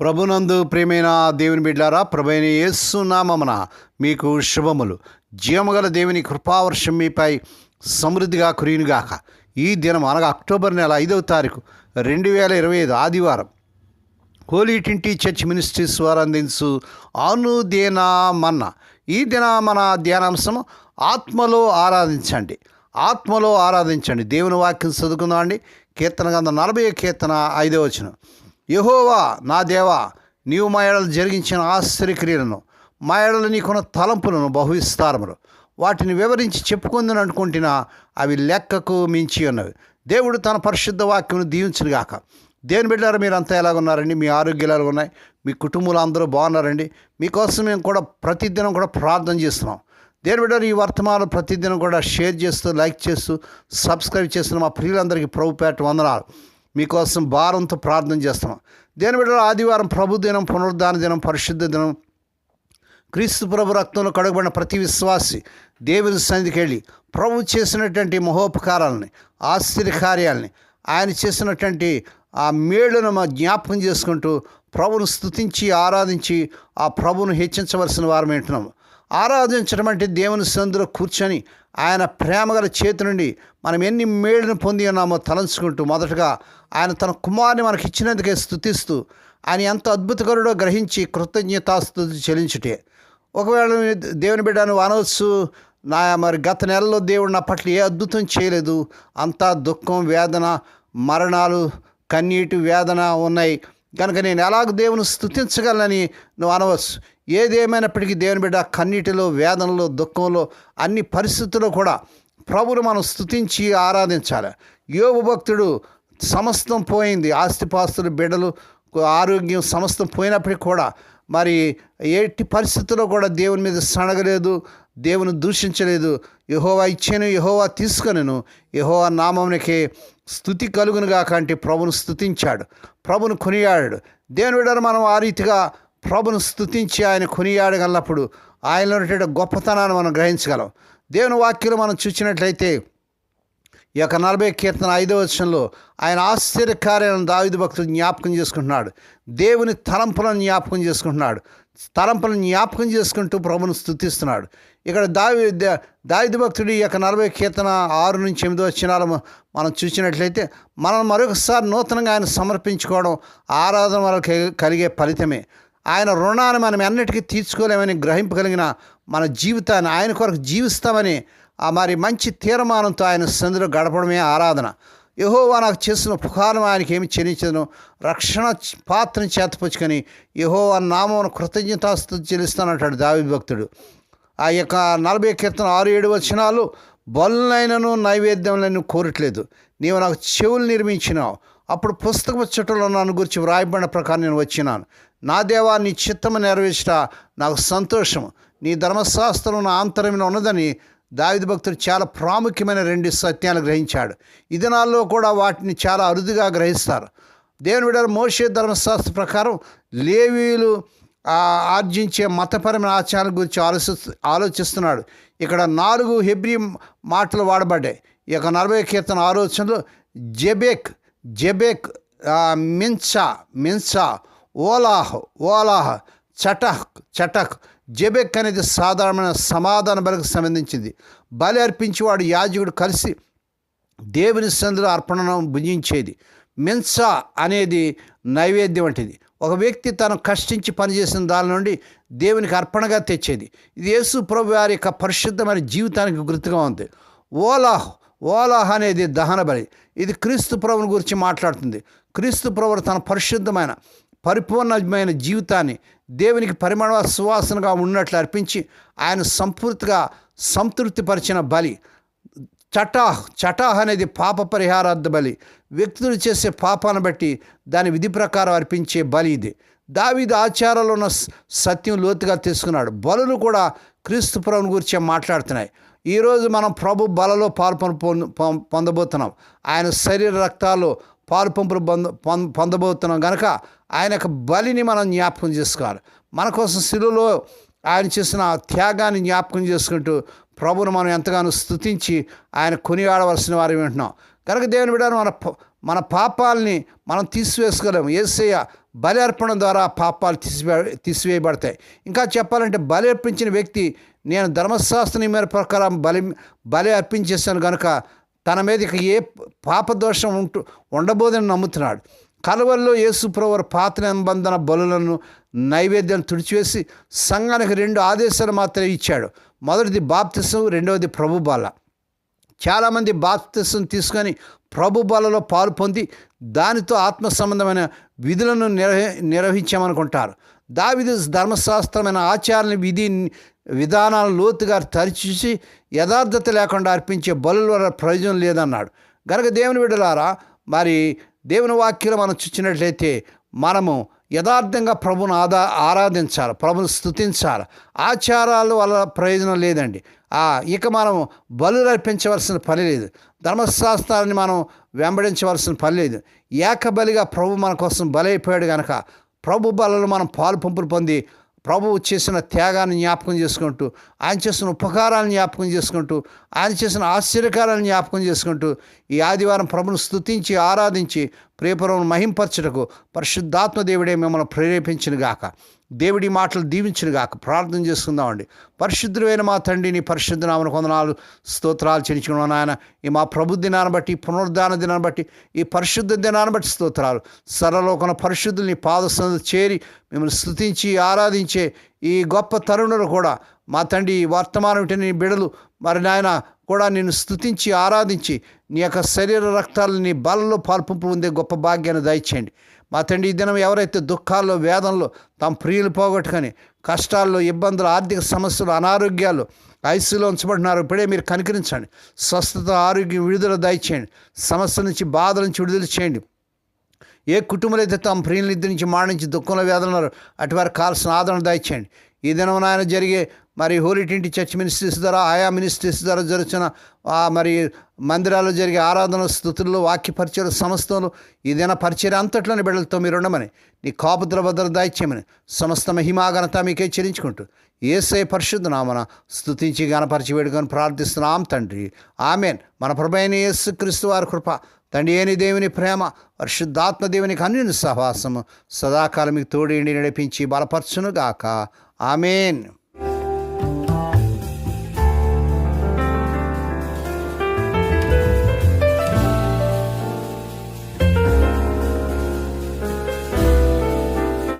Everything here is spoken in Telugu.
ప్రభునందు ప్రేమైన దేవుని బిడ్డారా ప్రభైన యేసునామమున మీకు శుభములు. జీవమగల దేవుని కృపావర్షం మీపై సమృద్ధిగా కురియునుగాక. ఈ దినం అనగా అక్టోబర్ నెల ఐదవ తారీఖు రెండు వేల ఇరవై ఐదు ఆదివారం. హోలీ ట్వంటీ చర్చ్ మినిస్ట్రీస్ వారు అందించు అనుదేనా మన్న ఈ దిన మన ధ్యానాంశం ఆత్మలో ఆరాధించండి. ఆత్మలో ఆరాధించండి. దేవుని వాక్యం చదువుకుందాం అండి కీర్తన గంధ నలభై కీర్తన ఐదో వచ్చిన యహోవా నా దేవా నీవు మా జరిగించిన ఆశ్చర్యక్రియలను మా నీకున్న తలంపులను బహువిస్తారములు. వాటిని వివరించి చెప్పుకుందని అనుకుంటున్నా అవి లెక్కకు మించి ఉన్నవి. దేవుడు తన పరిశుద్ధ వాక్యమును దీవించునుగాక. దేని బిడ్డారు మీరు అంతా ఎలాగున్నారండి? మీ ఆరోగ్యాలు ఎలా ఉన్నాయి మీ కుటుంబాలు అందరూ బాగున్నారండి? మీకోసం మేము కూడా ప్రతిదినం కూడా ప్రార్థన చేస్తున్నాం. దేని బిడ్డారు ఈ వర్తమానం ప్రతిదినం కూడా షేర్ చేస్తూ లైక్ చేస్తూ సబ్స్క్రైబ్ చేస్తున్న మా ప్రియులందరికీ ప్రభుపేట వందనాలు. మీకోసం భారంతో ప్రార్థన చేస్తున్నాం. దేని బిడ్డలు ఆదివారం ప్రభు దినం పునరుద్ధాన దినం పరిశుద్ధ దినం క్రీస్తు ప్రభు రక్తంలో కడగబడిన ప్రతి విశ్వాసి దేవుని సన్నిధికి వెళ్ళి ప్రభు చేసినటువంటి మహోపకారాలని ఆశ్చర్య కార్యాలని ఆయన చేసినటువంటి ఆ మేళ్ళను మా జ్ఞాపకం చేసుకుంటూ ప్రభును స్థుతించి ఆరాధించి ఆ ప్రభును హెచ్చించవలసిన వారం వింటున్నాము ఆరాధించడం అంటే దేవుని సందులో కూర్చొని ఆయన ప్రేమగల చేతి నుండి మనం ఎన్ని మేలును పొంది ఉన్నామో తలంచుకుంటూ మొదటగా ఆయన తన కుమారుని మనకి ఇచ్చినందుకే స్థుతిస్తూ ఆయన ఎంత అద్భుతకరుడో గ్రహించి కృతజ్ఞతాస్థుతి చెల్లించుటే. ఒకవేళ దేవుని బిడ్డను అనవచ్చు నా మరి గత నెలలో దేవుడు నా పట్ల ఏ అద్భుతం చేయలేదు అంతా దుఃఖం వేదన మరణాలు కన్నీటి వేదన ఉన్నాయి. కనుక నేను ఎలాగ దేవుని స్థుతించగలనని నువ్వు అనవచ్చు. ఏదేమైనప్పటికీ దేవుని బిడ్డ కన్నీటిలో వేదనలో దుఃఖంలో అన్ని పరిస్థితుల్లో కూడా ప్రభువును మనం స్థుతించి ఆరాధించాలి. యోగు భక్తుడు సమస్తం పోయింది. ఆస్తిపాస్తులు బిడ్డలు ఆరోగ్యం సమస్తం పోయినప్పటికీ కూడా మరి ఎట్టి పరిస్థితుల్లో కూడా దేవుని మీద సనగలేదు దేవుని దూషించలేదు. యహోవా ఇచ్చాను యహోవా తీసుకొనను. యహోవా నామంకే స్థుతి కలుగునుగా కంటే ప్రభును స్థుతించాడు. ప్రభును కొనియాడాడు. దేవుని విడారు మనం ఆ రీతిగా ప్రభును స్థుతించి ఆయన కొనియాడగలప్పుడు ఆయనలో ఉన్నటువంటి గొప్పతనాన్ని మనం గ్రహించగలం. దేవుని వాక్యం మనం చూసినట్లయితే ఈ యొక్క నలభై కీర్తన ఐదవ వచనంలో ఆయన ఆశ్చర్యకార్యాలను దావిద భక్తులు జ్ఞాపకం చేసుకుంటున్నాడు. దేవుని తలంపులను జ్ఞాపకం చేసుకుంటున్నాడు. తలంపులను జ్ఞాపకం చేసుకుంటూ ప్రభును స్థుతిస్తున్నాడు ఇక్కడ దావి దావిది భక్తుడి యొక్క నలభై కీర్తన ఆరు నుంచి ఎనిమిది వచ్చినాలు మనం చూసినట్లయితే మనం మరొకసారి నూతనంగా ఆయన సమర్పించుకోవడం ఆరాధన వల్ల కలిగే ఫలితమే. ఆయన రుణాన్ని మనం ఎన్నటికీ తీర్చుకోలేమని గ్రహింపగలిగిన మన జీవితాన్ని ఆయన కొరకు జీవిస్తామని ఆ మరి మంచి తీర్మానంతో ఆయన సందులో గడపడమే ఆరాధన. యహోవా నాకు చేసిన ఉపకారం ఆయనకి ఏమి చెల్లించను రక్షణ పాత్రని చేతపుచ్చుకొని యహోవా నామం చెల్లిస్తాను చెల్లిస్తానంటాడు దావి భక్తుడు. ఆ యొక్క నలభై కీర్తన ఆరు ఏడు వచనాలు బలునైనను నైవేద్యంలను కోరట్లేదు. నీవు నాకు చెవులు నిర్మించినావు. అప్పుడు పుస్తక చుట్టలో నన్ను గురించి వ్రాయబడిన ప్రకారం నేను వచ్చినాను. నా దేవా నీ చిత్తము నెరవేర్చట నాకు సంతోషం నీ ధర్మశాస్త్రం నా ఆంతర్యంలో ఉన్నదని దావిద భక్తుడు చాలా ప్రాముఖ్యమైన రెండు సత్యాలు గ్రహించాడు. ఈ దినాల్లో కూడా వాటిని చాలా అరుదుగా గ్రహిస్తారు. దేవుని విడారు మోసే ధర్మశాస్త్ర ప్రకారం లేవీలు ఆర్జించే మతపరమైన ఆచారాల గురించి ఆలోచి ఆలోచిస్తున్నాడు. ఇక్కడ నాలుగు హెబ్రి మాటలు వాడబడ్డాయి. ఈ యొక్క నలభై కీర్తన ఆలోచనలు జెబెక్ జెబెక్ మిన్సా మిన్సా ఓలాహ్ ఓలాహ్ చటహ్ చటక్ జెబెక్ అనేది సాధారణమైన సమాధాన బలికి సంబంధించింది. బలి అర్పించేవాడు యాజకుడు కలిసి దేవుని సందులో అర్పణను భుజించేది. మిన్సా అనేది నైవేద్యం వంటిది. ఒక వ్యక్తి తను కష్టించి పనిచేసిన దాని నుండి దేవునికి అర్పణగా తెచ్చేది. ఇది యేసు ప్రభు వారి యొక్క పరిశుద్ధమైన జీవితానికి గుర్తుగా ఉంది. ఓలాహ్ ఓలాహ్ అనేది దహన బలి ఇది క్రీస్తు ప్రభుని గురించి మాట్లాడుతుంది. క్రీస్తు ప్రభు తన పరిశుద్ధమైన పరిపూర్ణమైన జీవితాన్ని దేవునికి పరిమళ సువాసనగా ఉన్నట్లు అర్పించి ఆయన సంపూర్తిగా సంతృప్తిపరిచిన బలి. చటాహ్ చటాహ్ అనేది పాప పరిహారార్థ బలి. వ్యక్తులు చేసే పాపాన్ని బట్టి దాని విధి ప్రకారం అర్పించే బలి ఇది. దావిది ఆచారాలు ఉన్న సత్యం లోతుగా తీసుకున్నాడు. బలులు కూడా క్రీస్తు ప్రభుని గురించి మాట్లాడుతున్నాయి. ఈరోజు మనం ప్రభు బలలో పాల్పొందు పొందబోతున్నాం. ఆయన శరీర రక్తాలు పాల్పంపులు పొంద పొందబోతున్నాం. కనుక ఆయన యొక్క బలిని మనం జ్ఞాపకం చేసుకోవాలి. మన కోసం శిలువలో ఆయన చేసిన త్యాగాన్ని జ్ఞాపకం చేసుకుంటూ ప్రభును మనం ఎంతగానో స్తుతించి ఆయన కొనియాడవలసిన వారు వింటున్నాం. కనుక దేవుని బిడ్డ మన మన పాపాలని మనం తీసివేసుకోలేము. ఏసయ్య బలి అర్పణ ద్వారా పాపాలు తీసివే తీసివేయబడతాయి. ఇంకా చెప్పాలంటే బలి అర్పించిన వ్యక్తి నేను ధర్మశాస్త్ర మేర ప్రకారం బలి బలి అర్పించేశాను కనుక తన మీద ఇక ఏ పాపదోషం ఉంటూ ఉండబోదని నమ్ముతున్నాడు. కలవల్లో యేసుప్రవర్ పాత నిబంధన బలులను నైవేద్యం తుడిచివేసి సంఘానికి రెండు ఆదేశాలు మాత్రమే ఇచ్చాడు. మొదటిది బాప్తిసం రెండవది ప్రభు బాల చాలామంది బాప్తిసం తీసుకొని ప్రభు బలలో పాలు పొంది దానితో ఆత్మ సంబంధమైన విధులను నిర్వహి నిర్వహించామనుకుంటారు. దావిది ధర్మశాస్త్రమైన ఆచారాన్ని విధి విధానాలను లోతుగా తరిచేసి యథార్థత లేకుండా అర్పించే బలుల వల్ల ప్రయోజనం లేదన్నాడు. గనక దేవుని విడలారా మరి దేవుని వాక్యం మనం చూసినట్లయితే మనము యథార్థంగా ప్రభుని ఆదా ఆరాధించాలి ప్రభుని స్తుతించాలి. ఆచారాలు వల్ల ప్రయోజనం లేదండి. ఆ ఇక మనం బలు అర్పించవలసిన పని లేదు. ధర్మశాస్త్రాన్ని మనం వెంబడించవలసిన పని లేదు. ఏకబలిగా ప్రభు మన కోసం బలైపోయాడు కనుక ప్రభు బలలో మనం పాలు పంపులు పొంది ప్రభువు చేసిన త్యాగాన్ని జ్ఞాపకం చేసుకుంటూ ఆయన చేసిన ఉపకారాలను జ్ఞాపకం చేసుకుంటూ ఆయన చేసిన ఆశ్చర్యకారాలను జ్ఞాపకం చేసుకుంటూ ఈ ఆదివారం ప్రభును స్తుతించి ఆరాధించి ప్రియపురం మహింపరచుటకు పరిశుద్ధాత్మ దేవుడే మిమ్మల్ని ప్రేరేపించిన గాక దేవుడి మాటలు దీవించిన గాక. ప్రార్థన చేసుకుందామండి పరిశుద్ధుడైన మా తండ్రి నీ పరిశుద్ధ నామన కొందనాలు స్తోత్రాలు చెల్లించుకున్నాను ఆయన ఈ మా ప్రభు దినాన్ని బట్టి పునరుద్ధాన దినాన్ని బట్టి ఈ పరిశుద్ధ దినాన్ని బట్టి స్తోత్రాలు. సరలోకన పరిశుద్ధుల్ని నీ చేరి మిమ్మల్ని స్తుతించి ఆరాధించే ఈ గొప్ప తరుణులు కూడా మా తండ్రి వర్తమానం నీ బిడలు మరి నాయన కూడా నిన్ను స్తుతించి ఆరాధించి నీ యొక్క శరీర రక్తాలు నీ బలలో పాల్పంపు ఉండే గొప్ప భాగ్యాన్ని దయచేయండి. మా తండ్రి ఈ దినం ఎవరైతే దుఃఖాల్లో వేదంలో తమ ప్రియులు పోగొట్టుకొని కష్టాల్లో ఇబ్బందులు ఆర్థిక సమస్యలు అనారోగ్యాలు ఐసీలో ఉంచబడినారు ఇప్పుడే మీరు కనికరించండి. స్వస్థత ఆరోగ్యం విడుదల దయచేయండి. సమస్య నుంచి బాధ నుంచి విడుదల చేయండి. ఏ కుటుంబాలు అయితే తమ ప్రియుల ఇద్దరి నుంచి మాడించి దుఃఖంలో వేదన్నారు అటు వారికి కావాల్సిన ఆదరణ దయచేయండి. ఈ దినం ఆయన జరిగే మరి హోలీ టింటి చర్చ్ మినిస్ట్రీస్ ద్వారా ఆయా మినిస్ట్రీస్ ద్వారా జరుగుతున్న ఆ మరి మందిరాల్లో జరిగే ఆరాధన స్థుతుల్లో వాక్య సమస్తలు సంస్థలు ఈ దిన పరిచయం అంతట్లోని బిడ్డలతో మీరు ఉండమని నీ కాపుద్ర భద్ర దాయిత్యమని సమస్త మహిమాఘనత మీకే చెల్లించుకుంటూ ఏసై పరిశుద్ధ నామన స్థుతించి గణపరిచి వేడుకొని ప్రార్థిస్తున్నాం తండ్రి. ఆమెన్. మన ప్రభైన యేసు క్రీస్తు వారి కృప తండ్రి ఏని దేవుని ప్రేమ పరిశుద్ధాత్మ దేవునికి అన్యుని సహవాసము సదాకాలం మీకు తోడేండి నడిపించి బలపరచునుగాక. ఆమెన్.